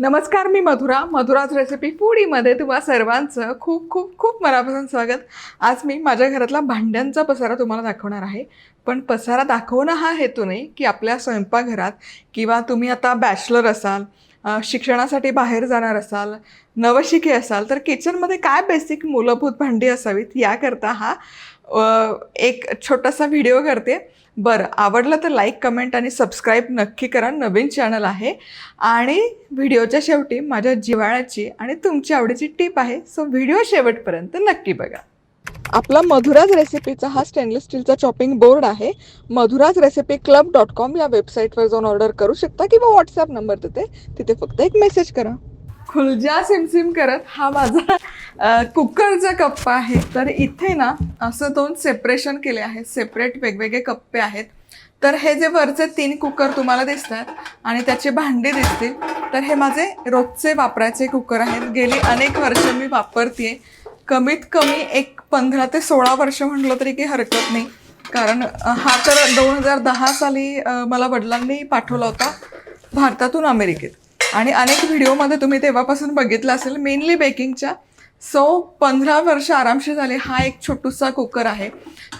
नमस्कार मी मधुरा. मधुराज रेसिपी फूडीमध्ये तुम्हा सर्वांचं खूप खूप खूप मनापासून स्वागत. आज मी माझ्या घरातला भांड्यांचा पसारा तुम्हाला दाखवणार आहे. पण पसारा दाखवणं हा हेतू नाही की आपल्या स्वयंपाकघरात किंवा तुम्ही आता बॅचलर असाल शिक्षणासाठी बाहेर जाणार असाल नवशिके असाल तर किचनमध्ये काय बेसिक मूलभूत भांडी असावीत याकरता हा एक छोटासा व्हिडिओ करते. बरं आवडलं तर लाईक कमेंट आणि सबस्क्राईब नक्की करा. नवीन चॅनल आहे. आणि व्हिडिओच्या शेवटी माझ्या जिव्हाळ्याची आणि तुमची आवडीची टीप आहे. सो व्हिडिओ शेवटपर्यंत नक्की बघा. आपला मधुराज रेसिपीचा हा स्टेनलेस स्टीलचा चॉपिंग बोर्ड आहे. Madhura's recipe club dot com या वेबसाईटवर जाऊन ऑर्डर करू शकता किंवा व्हॉट्सअप नंबर देते. तिथे फक्त एक मेसेज करा. खुलजा सिमसिम करत हा माझा कुकरचा कप्पा आहे. तर इथे ना असं दोन सेपरेशन केले आहेत. सेपरेट वेगवेगळे कप्पे आहेत. तर हे जे वरचे तीन कुकर तुम्हाला दिसतात आणि त्याचे भांडे दिसतील तर हे माझे रोजचे वापरायचे कुकर आहेत. गेली अनेक वर्ष मी वापरते कमीत कमी एक पंधरा ते सोळा वर्ष म्हटलं तरी काही हरकत नाही. कारण हा तर दोन हजार दहा साली मला वडिलांनी पाठवला होता भारतातून अमेरिकेत. आणि अनेक व्हिडिओमध्ये तुम्ही तेव्हापासून बघितलं असेल मेनली बेकिंगच्या सो पंधरा वर्ष आरामशी झाले. हा एक छोटूसा कुकर आहे.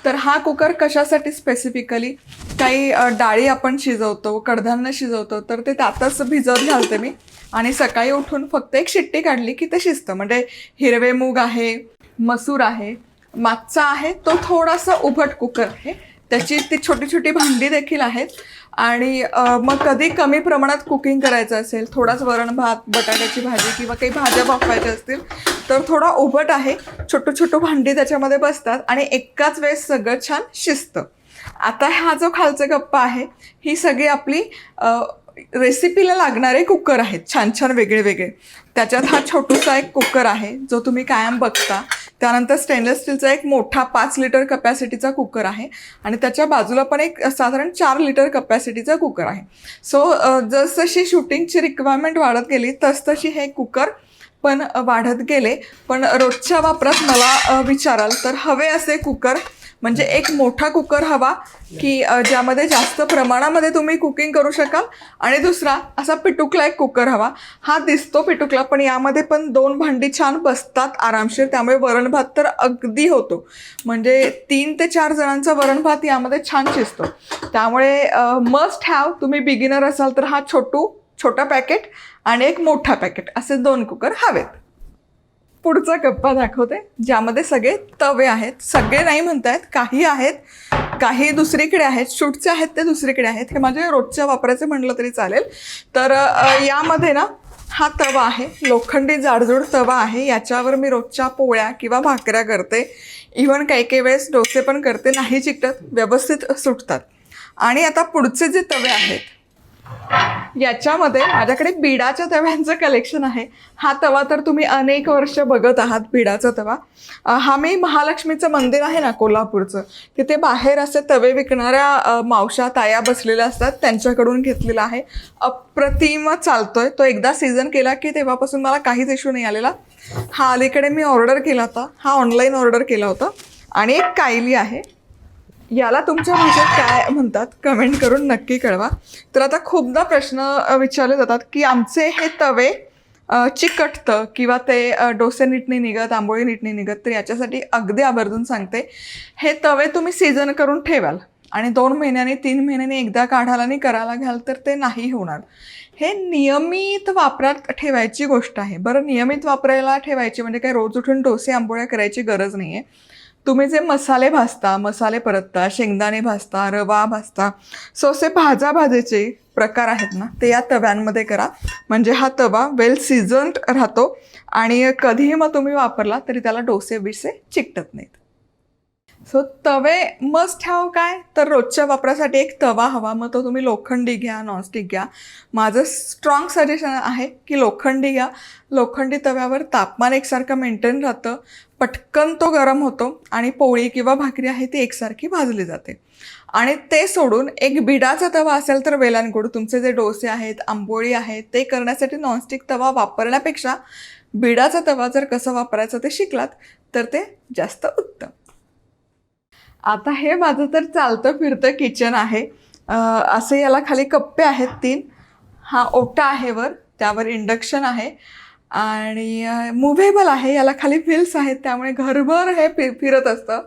तर हा कुकर कशासाठी स्पेसिफिकली काही डाळी आपण शिजवतो कडधान्य शिजवतो तर ते त्यातच भिजत घालते मी. आणि सकाळी उठून फक्त एक शिट्टी काढली की ते शिजतं. म्हणजे हिरवे मूग आहे मसूर आहे मागचा आहे तो थोडासा उभट कुकर आहे. त्याची ती छोटी छोटी भांडी देखील आहेत. आणि मग कधी कमी प्रमाणात कुकिंग करायचं असेल थोडाच वरण भात बटाट्याची भाजी किंवा काही भाज्या वाफवायच्या असतील तर थोडा उभट आहे छोटं छोटं भांडी त्याच्यामध्ये बसतात आणि एकाच वेळेस सगळं छान शिजतं. आता हा जो खालचा गप्पा आहे ही सगळी आपली रेसिपीला लागणारे कुकर आहेत छान छान वेगळे वेगळे. त्याच्यात हा छोटूसा एक कुकर आहे जो तुम्ही कायम बघता. त्यानंतर स्टेनलेस स्टीलचा एक मोठा पाच लिटर कपॅसिटीचा कुकर आहे. आणि त्याच्या बाजूला पण एक साधारण चार लिटर कपॅसिटीचा कुकर आहे. सो जसजशी शूटिंगची रिक्वायरमेंट वाढत गेली तसतशी हे कुकर पण वाढत गेले. पण रोजच्या वापरात मला विचाराल तर हवे असे कुकर म्हणजे एक मोठा कुकर हवा की ज्यामध्ये जास्त प्रमाणामध्ये तुम्ही कुकिंग करू शकाल. आणि दुसरा असा पिटुकला एक कुकर हवा. हा दिसतो पिटुकला पण यामध्ये पण दोन भांडी छान बसतात आरामशीर. त्यामुळे वरण भात तर अगदी होतो. म्हणजे तीन ते चार जणांचा वरण भात यामध्ये छान शिजतो. त्यामुळे मस्ट हॅव तुम्ही बिगिनर असाल तर हा छोटू छोटा पॅकेट आणि एक मोठा पॅकेट असे दोन कुकर हवेत. पुढचा कप्पा दाखवते ज्यामध्ये सगळे तवे आहेत. सगळे नाही म्हणतायत काही आहेत काही दुसरीकडे आहेत शूटचे आहेत ते दुसरीकडे आहेत. हे माझे रोजच्या वापराचे म्हणलं तरी चालेल. तर यामध्ये ना हा तवा आहे लोखंडी जाडजूड तवा आहे. याच्यावर मी रोजच्या पोळ्या किंवा भाकऱ्या करते. इव्हन काही काही वेळेस डोसे पण करते नाही चिकटत व्यवस्थित सुटतात. आणि आता पुढचे जे तवे आहेत याच्यामध्ये माझ्याकडे बिडाच्या तव्यांचं कलेक्शन आहे. हा तवा तर तुम्ही अनेक वर्ष बघत आहात बिडाचा तवा. हा मी महालक्ष्मीचं मंदिर आहे ना कोल्हापूरचं. तिथे बाहेर असे तवे विकणाऱ्या मावशा ताया बसलेल्या असतात त्यांच्याकडून घेतलेला आहे. अप्रतिम चालतोय. तो एकदा सीझन केला की तेव्हापासून मला काहीच इश्यू नाही आलेला. हा अलीकडे मी ऑर्डर केला होता. हा ऑनलाईन ऑर्डर केला होता. आणि एक कायली आहे. याला तुमच्या भाषेत काय म्हणतात कमेंट करून नक्की कळवा. तर आता खूपदा प्रश्न विचारले जातात की आमचे हे तवे चिकटतं किंवा ते डोसे नीट नाही निघत आंबोळी नीट नाही निघत तर याच्यासाठी अगदी आवर्जून सांगते. हे तवे तुम्ही सीझन करून ठेवाल आणि दोन महिन्याने तीन महिन्याने एकदा काढायला आणि करायला घ्याल तर ते नाही होणार. हे नियमित वापरात ठेवायची गोष्ट आहे. बरं नियमित वापरायला ठेवायची म्हणजे काय? रोज उठून डोसे आंबोळ्या करायची गरज नाही आहे तुम्ही जे मसाले भाजता मसाले परतता शेंगदाणे भाजता रवा भाजता सो असे भाजा भाजीचे प्रकार आहेत ना ते या तव्यांमध्ये करा. म्हणजे हा तवा वेल सीझन्ड राहतो आणि कधीही मग तुम्ही वापरला तरी त्याला डोसे बिसे चिकटत नाहीत. सो तवे मस्ट हॅव काय? तर रोजच्या वापरासाठी एक तवा हवा. मग तो तुम्ही लोखंडी घ्या नॉनस्टिक घ्या. माझं स्ट्रॉंग सजेशन आहे की लोखंडी घ्या. लोखंडी तव्यावर तापमान एकसारखं मेंटेन राहतं. पटकन तो गरम होतो आणि पोळी किंवा भाकरी आहे ती एकसारखी भाजली जाते. आणि ते सोडून एक बिडाचा तवा असेल तर वेलांगूड तुमचे जे डोसे आहेत आंबोळी आहेत ते करण्यासाठी नॉनस्टिक तवा वापरण्यापेक्षा बिडाचा तवा जर कसं वापरायचं ते शिकलात तर ते जास्त उत्तम. आता हे माझं तर चालतं फिरतं किचन आहे. असे याला खाली कप्पे आहेत तीन. हा ओटा आहे वर त्यावर इंडक्शन आहे. आणि मुव्हेबल आहे याला खाली फिल्स आहेत त्यामुळे घरभर हे फि फिरत असतं.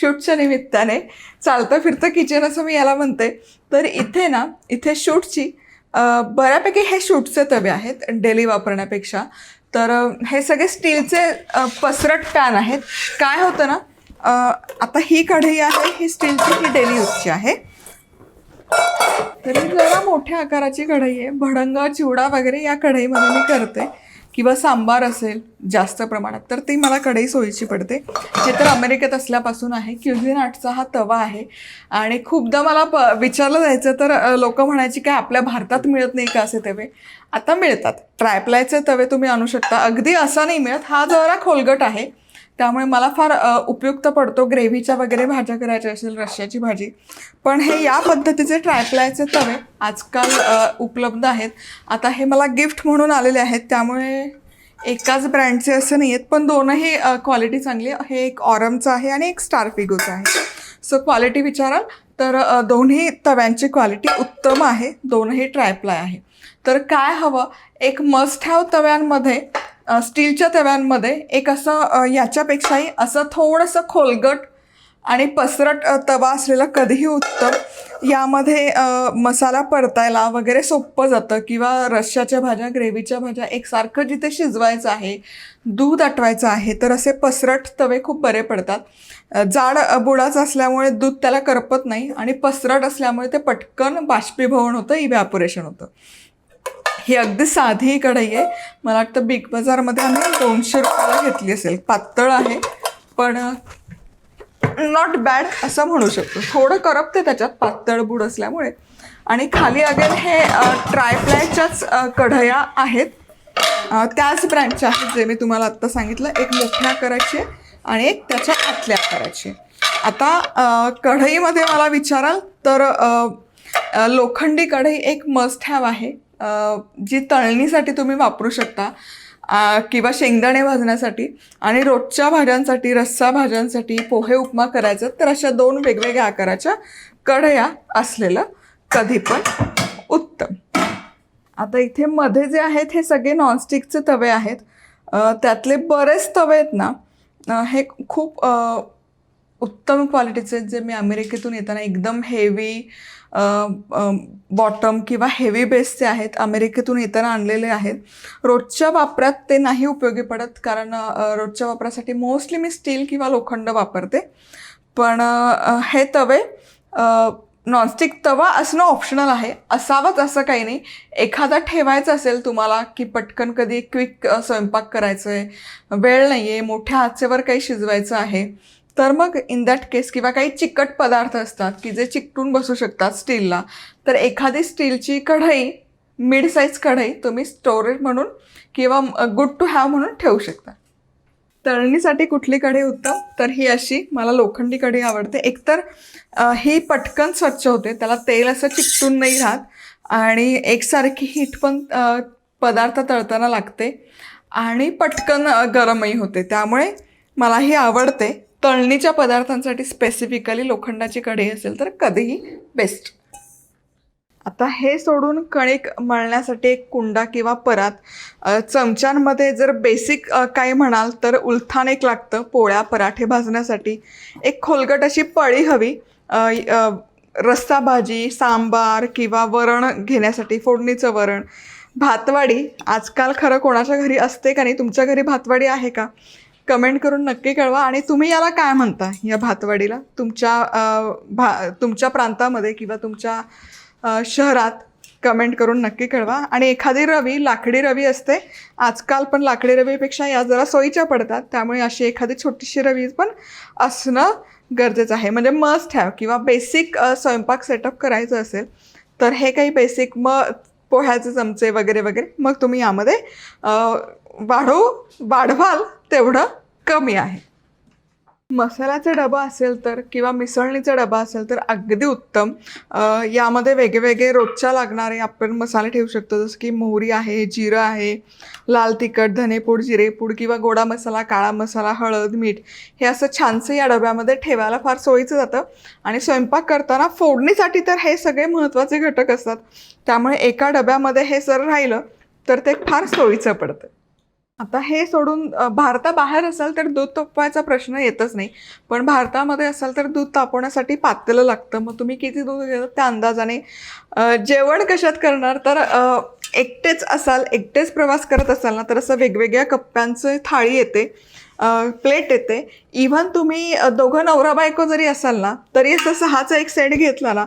शूटच्या निमित्ताने. चालतं फिरतं किचन असं मी याला म्हणते. तर इथे ना इथे शूटची बऱ्यापैकी हे शूटचे तवे आहेत डेली वापरण्यापेक्षा. तर हे सगळे स्टीलचे पसरट पॅन आहेत. काय होतं ना आता ही कढई आहे ही स्टीलची ही डेली यूजची आहे. तरी जरा मोठ्या आकाराची कढई आहे. भडंग चिवडा वगैरे या कढईमध्ये मी करते. किंवा सांबार असेल जास्त प्रमाणात तर ती मला कढई सोयीची पडते. हे तर अमेरिकेत असल्यापासून आहे. क्युझिन आर्टचा हा तवा आहे. आणि खूपदा मला प विचारलं जायचं तर लोक म्हणायची काय आपल्या भारतात मिळत नाही का असे तवे? आता मिळतात. ट्रायप्लायचे तवे तुम्ही आणू शकता. अगदी असा नाही मिळत. हा जरा खोलगट आहे. त्यामुळे मला फार उपयुक्त पडतो ग्रेव्हीच्या वगैरे भाज्या करायच्या असेल रश्श्याची भाजी. पण हे या पद्धतीचे ट्रायप्लायचे तवे आजकाल उपलब्ध आहेत. आता हे मला गिफ्ट म्हणून आलेले आहेत त्यामुळे एकाच ब्रँडचे असे नाही आहेत पण दोनही क्वालिटी चांगली आहे. हे एक ऑरमचं आहे आणि एक स्टार फिगोचं आहे. सो क्वालिटी विचाराल तर दोन्ही तव्यांची क्वालिटी उत्तम आहे दोनही ट्रायप्लाय आहे. तर काय हवं? एक मस्ट हॅव तव्यांमध्ये स्टीलच्या तव्यांमध्ये एक असं याच्यापेक्षाही असं थोडंसं खोलगट आणि पसरट तवा असलेला कधीही उत्तम यामध्ये मसाला परतायला वगैरे सोपं जातं. किंवा रश्श्याच्या भाज्या ग्रेव्हीच्या भाज्या एकसारखं जिथे शिजवायचं आहे दूध आटवायचं आहे तर असे पसरट तवे खूप बरे पडतात. जाड बुडाच बुडाचं असल्यामुळे दूध त्याला करपत नाही आणि पसरट असल्यामुळे ते पटकन बाष्पीभवन होतं इव्हॅपोरेशन होतं. ही अगदी साधी कढई आहे मला वाटतं बिग बाजारमध्ये आम्ही दोनशे रुपयाला घेतली असेल. पातळ आहे पण नॉट बॅड असं म्हणू शकतो. थोडं करपते त्याच्यात पातळ बूड असल्यामुळे. आणि खाली अगेन हे ट्रायप्लायच्याच कढया आहेत. त्याच ब्रँडच्या आहेत जे मी तुम्हाला आत्ता सांगितलं. एक मोठ्या आकाराची आहे आणि एक त्याच्या आतल्या आकाराची. आहे. आता कढईमध्ये मला विचाराल तर लोखंडी कढई एक मस्ट हॅव आहे. जी तळणीसाठी तुम्ही वापरू शकता किंवा शेंगदाणे भाजण्यासाठी आणि रोजच्या भाज्यांसाठी रस्सा भाज्यांसाठी पोहे उपमा करायचं तर अशा दोन वेगवेगळ्या आकाराच्या कढया असलेलं कधी पण उत्तम. आता इथे मध्ये जे आहेत हे सगळे नॉनस्टिकचे तवे आहेत. त्यातले बरेच तवे आहेत ना हे खूप उत्तम क्वालिटीचे आहेत जे मी अमेरिकेतून येताना एकदम हेवी बॉटम किंवा हेवी बेसचे आहेत अमेरिकेतून येताना आणलेले आहेत रोजच्या वापरात ते नाही उपयोगी पडत कारण रोजच्या वापरासाठी मोस्टली मी स्टील किंवा लोखंड वापरते. पण हे तवे नॉनस्टिक तवा असणं ऑप्शनल आहे. असावंच असं काही नाही. एखादा ठेवायचा असेल तुम्हाला की पटकन कधी क्विक स्वयंपाक करायचं आहे वेळ नाही आहे मोठ्या आचेवर काही शिजवायचं आहे तर मग इन दॅट केस किंवा काही चिकट पदार्थ असतात की जे चिकटून बसू शकतात स्टीलला तर एखादी स्टीलची कढई मिड साईज कढई तुम्ही स्टोरेज म्हणून किंवा गुड टू हॅव म्हणून ठेवू शकता. तळणीसाठी कुठली कढई उत्तम? तर ही अशी मला लोखंडी कढई आवडते. एकतर ही पटकन स्वच्छ होते त्याला तेल असं चिकटून नाही राहत आणि एकसारखी हीट पण पदार्थ तळताना लागते आणि पटकन गरमही होते. त्यामुळे मला ही आवडते. तळणीच्या पदार्थांसाठी स्पेसिफिकली लोखंडाची कढई असेल तर कधीही बेस्ट आता हे सोडून कणिक मळण्यासाठी एक कुंडा किंवा परात चमच्यांमध्ये जर बेसिक काही काय म्हणाल तर उलथान एक लागतं पोळ्या पराठे भाजण्यासाठी. एक खोलगट अशी पळी हवी रस्सा भाजी सांबार किंवा वरण घेण्यासाठी फोडणीचं वरण. भातवाडी आजकाल खरं कोणाच्या घरी असते का नाही? तुमच्या घरी भातवाडी आहे का? कमेंट करून नक्की कळवा. आणि तुम्ही याला काय म्हणता या भातवाडीला? तुमच्या भा तुमच्या प्रांतामध्ये किंवा तुमच्या शहरात कमेंट करून नक्की कळवा. आणि एखादी रवी लाकडी रवी असते. आजकाल पण लाकडी रवीपेक्षा या जरा सोयीच्या पडतात. त्यामुळे अशी एखादी छोटीशी रवी पण असणं गरजेचं आहे. म्हणजे मस्ट हॅव किंवा बेसिक स्वयंपाक सेटअप करायचं असेल तर हे काही बेसिक मग पोह्याचे चमचे वगैरे वगैरे मग तुम्ही यामध्ये वाढवू वाढवाल. तेवढं कमी आहे. मसाल्याचा डबा असेल तर किंवा मिसळणीचा डबा असेल तर अगदी उत्तम. यामध्ये वेगवेगळे रोजच्या लागणारे आपण मसाले ठेवू शकतो जसं की मोहरी आहे जिरं आहे लाल तिखट धनेपूड जिरेपूड किंवा गोडा मसाला काळा मसाला हळद मीठ हे असं छानसं या डब्यामध्ये ठेवायला फार सोयीचं जातं. आणि स्वयंपाक करताना फोडणीसाठी तर हे सगळे महत्त्वाचे घटक असतात. त्यामुळे एका डब्यामध्ये हे जर राहिलं तर ते फार सोयीचं पडतं. आता हे सोडून भारताबाहेर असाल तर दूध तापवायचा प्रश्न येतच नाही. पण भारतामध्ये असाल तर दूध तापवण्यासाठी पातेलं लागतं. मग तुम्ही किती दूध घेतात त्या अंदाजाने जेवण कशात करणार? तर एकटेच असाल एकटेच प्रवास करत असाल ना तर असं वेगवेगळ्या कप्प्यांचं थाळी येते प्लेट येते. इव्हन तुम्ही दोघं नवरा बायको जरी असाल ना तरी असं सहाचा एक सेट घेतला ना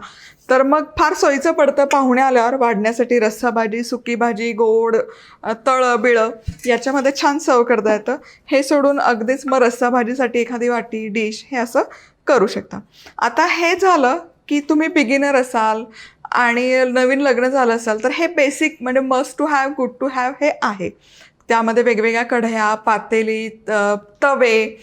तर मग फार सोयीचं पडतं पाहुणे आल्यावर. वाढण्यासाठी रस्सा भाजी सुकी भाजी गोड तळं बिळं याच्यामध्ये छान सर्व करता येतं. हे सोडून अगदीच मग रस्सा भाजीसाठी एखादी वाटी डिश हे असं करू शकता. आता हे झालं की तुम्ही बिगिनर असाल आणि नवीन लग्न झालं असाल तर हे बेसिक म्हणजे must to have good to have हे आहे. त्यामध्ये वेगवेगळ्या कढया पातेली तवे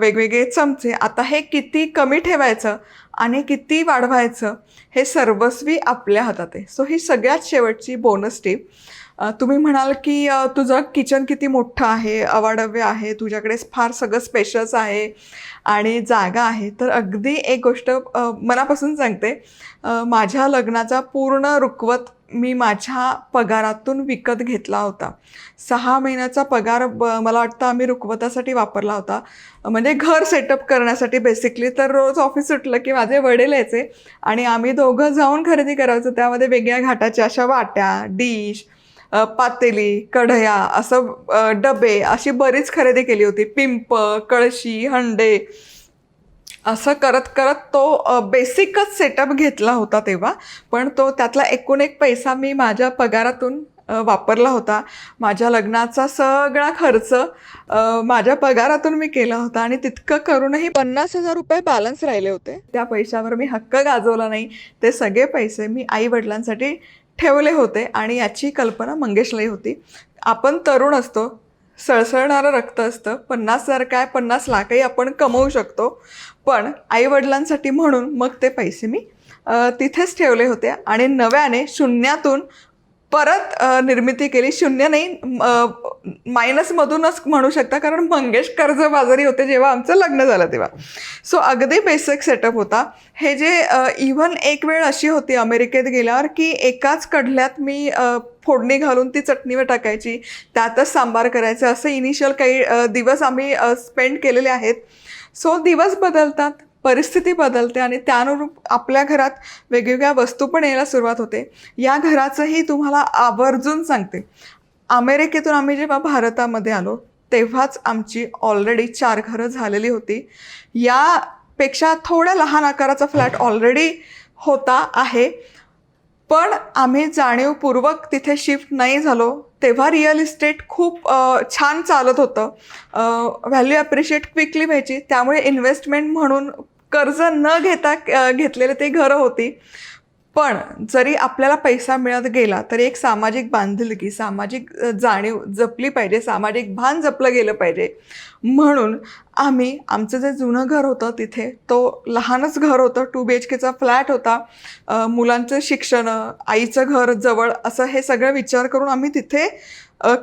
वेगवेगळे चमचे. आता हे किती कमी ठेवायचं आणि किती वाढवायचं हे सर्वस्वी आपल्या हातात आहे. सो ही सगळ्यात शेवटची बोनस टीप तुम्ही म्हणाल की तुझं किचन किती मोठं आहे अवाढव्य आहे तुझ्याकडे फार सगळं स्पेशल्स आहे आणि जागा आहे. तर अगदी एक गोष्ट मनापासून सांगते. माझ्या लग्नाचा पूर्ण रुखवत मी माझ्या पगारातून विकत घेतला होता. सहा महिन्याचा पगार ब मला वाटतं आम्ही रुखवतासाठी वापरला होता. म्हणजे घर सेटअप करण्यासाठी बेसिकली तर रोज ऑफिस सुटलं की माझे वडील यायचे आणि आम्ही दोघं जाऊन खरेदी करायचो. त्यामध्ये वेगळ्या घाटाच्या अशा वाट्या डिश पातेली कढया असं डबे अशी बरीच खरेदी केली होती. पिंप कळशी हंडे असं करत करत तो बेसिकच सेटअप घेतला होता तेव्हा. पण तो त्यातला एकूण एक पैसा मी माझ्या पगारातून वापरला होता. माझ्या लग्नाचा सगळा खर्च माझ्या पगारातून मी केला होता. आणि तितकं करूनही पन्नास हजार रुपये बॅलन्स राहिले होते. त्या पैशावर मी हक्क गाजवला नाही. ते सगळे पैसे मी आई वडिलांसाठी ठेवले होते आणि याची कल्पना मंगेशलाही होती. आपण तरुण असतो सळसळणारं रक्त असतं. पन्नास हजार काय पन्नास लाखही आपण कमवू शकतो. पण आईवडिलांसाठी म्हणून मग ते पैसे मी तिथेच ठेवले होते आणि नव्याने शून्यातून परत निर्मिती केली. शून्य नाही मायनसमधूनच म्हणू शकता कारण मंगेश कर्जबाजारी होते जेव्हा आमचं लग्न झालं तेव्हा. सो अगदी बेसिक सेटअप होता. हे जे इव्हन एक वेळ अशी होती अमेरिकेत गेल्यावर की एकाच कडल्यात मी फोडणी घालून ती चटणीवर टाकायची त्यातच सांबार करायचं असं इनिशियल काही दिवस आम्ही स्पेंड केलेले आहेत. सो दिवस बदलतात परिस्थिती बदलते आणि त्यानुरूप आपल्या घरात वेगवेगळ्या वस्तू पण यायला सुरुवात होते. या घराचंही तुम्हाला आवर्जून सांगते. अमेरिकेतून आम्ही जेव्हा भारतामध्ये आलो तेव्हाच आमची ऑलरेडी चार घरं झालेली होती. यापेक्षा थोड्या लहान आकाराचा फ्लॅट ऑलरेडी होता आहे. पण आम्ही जाणीवपूर्वक तिथे शिफ्ट नाही झालो. तेव्हा रिअल इस्टेट खूप छान चालत होतं. व्हॅल्यू ॲप्रिशिएट क्विकली व्हायची. त्यामुळे इन्व्हेस्टमेंट म्हणून कर्ज न घेता घेतलेले ते घरं होती. पण जरी आपल्याला पैसा मिळत गेला तरी एक सामाजिक बांधिलकी सामाजिक जाणीव जपली पाहिजे सामाजिक भान जपलं गेलं पाहिजे. म्हणून आम्ही आमचं जे जुनं घर होतं तिथे तो लहानच घर होतं टू बी एच केचा फ्लॅट होता. मुलांचं शिक्षण आईचं घर जवळ असं हे सगळं विचार करून आम्ही तिथे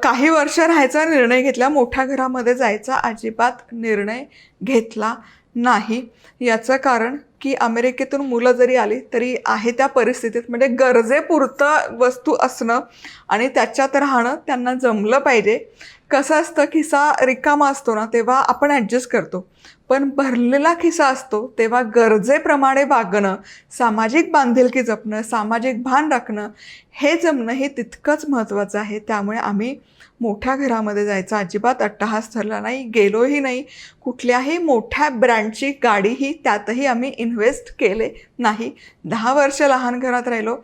काही वर्ष राहायचा निर्णय घेतला. मोठ्या घरामध्ये जायचा अजिबात निर्णय घेतला नाही. याचं कारण की अमेरिकेतून मुलं जरी आली तरी आहे त्या परिस्थितीत. म्हणजे गरजेपुरतं वस्तू असणं आणि त्याच्यात राहणं त्यांना जमलं पाहिजे. कसं असतं खिसा रिकामा असतो ना तेव्हा आपण ॲडजस्ट करतो. पण भरलेला खिसा असतो तेव्हा गरजेप्रमाणे वागणं सामाजिक बांधिलकी जपणं सामाजिक भान राखणं हे जमणं हे तितकंच महत्त्वाचं आहे. त्यामुळे आम्ही मोठ्या घरामध्ये जायचा अजिबात अट्टहास ठरला नाही गेलोही नाही. कुठल्याही मोठ्या ब्रँडची गाडीही त्यातही आम्ही इन्व्हेस्ट केले नाही. दहा वर्ष लहान घरात राहिलो.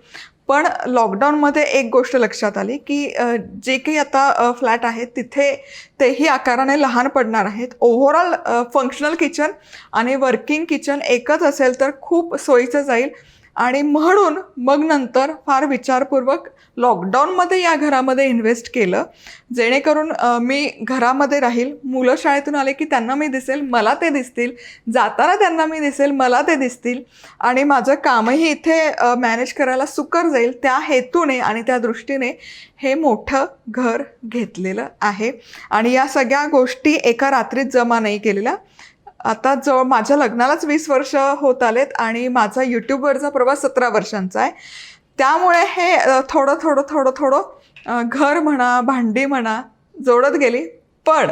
पण लॉकडाऊनमध्ये एक गोष्ट लक्षात आली की जे काही आता फ्लॅट आहेत तिथे तेही आकाराने लहान पडणार आहेत. ओव्हरऑल फंक्शनल किचन आणि वर्किंग किचन एकच असेल तर खूप सोयीचं जाईल. आणि म्हणून मग नंतर फार विचारपूर्वक लॉकडाऊनमध्ये या घरामध्ये इन्व्हेस्ट केलं. जेणेकरून मी घरामध्ये राहील. मुलं शाळेतून आले की त्यांना मी दिसेल मला ते दिसतील. जाताना त्यांना मी दिसेल मला ते दिसतील. आणि माझं कामही इथे मॅनेज करायला सुकर जाईल त्या हेतूने आणि त्या दृष्टीने हे मोठं घर घेतलेलं आहे. आणि या सगळ्या गोष्टी एका रात्रीत जमा नाही केलेल्या. आता जवळ माझ्या लग्नालाच वीस वर्ष होत आलेत आणि माझा यूट्यूबवरचा प्रवास सतरा वर्षांचा आहे. त्यामुळे हे थोडं थोडं थोडं थोडं घर म्हणा भांडी म्हणा जोडत गेली. पण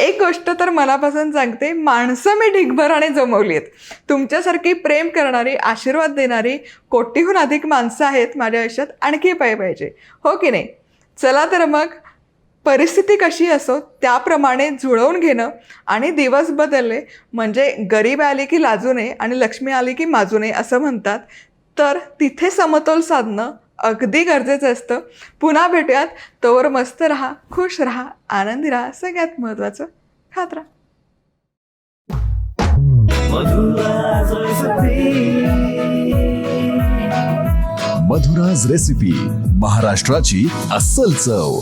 एक गोष्ट तर मनापासून सांगते माणसं मी ढिगभराने जमवली आहेत. तुमच्यासारखी प्रेम करणारी आशीर्वाद देणारी कोटीहून अधिक माणसं आहेत माझ्या आयुष्यात आणखी पाय पाहिजे. हो की नाही? चला तर मग परिस्थिती कशी असो त्याप्रमाणे जुळवून घेणं आणि दिवस बदलले म्हणजे गरीब आली की लाजू नये आणि लक्ष्मी आली की माजू नये असं म्हणतात. तर तिथे समतोल साधणं अगदी गरजेचं असतं. पुन्हा भेटूयात. तोवर मस्त राहा खुश राहा आनंदी राहा सगळ्यात महत्त्वाचं खात राहा मधुराज रेसिपी महाराष्ट्राची अस्सल चव.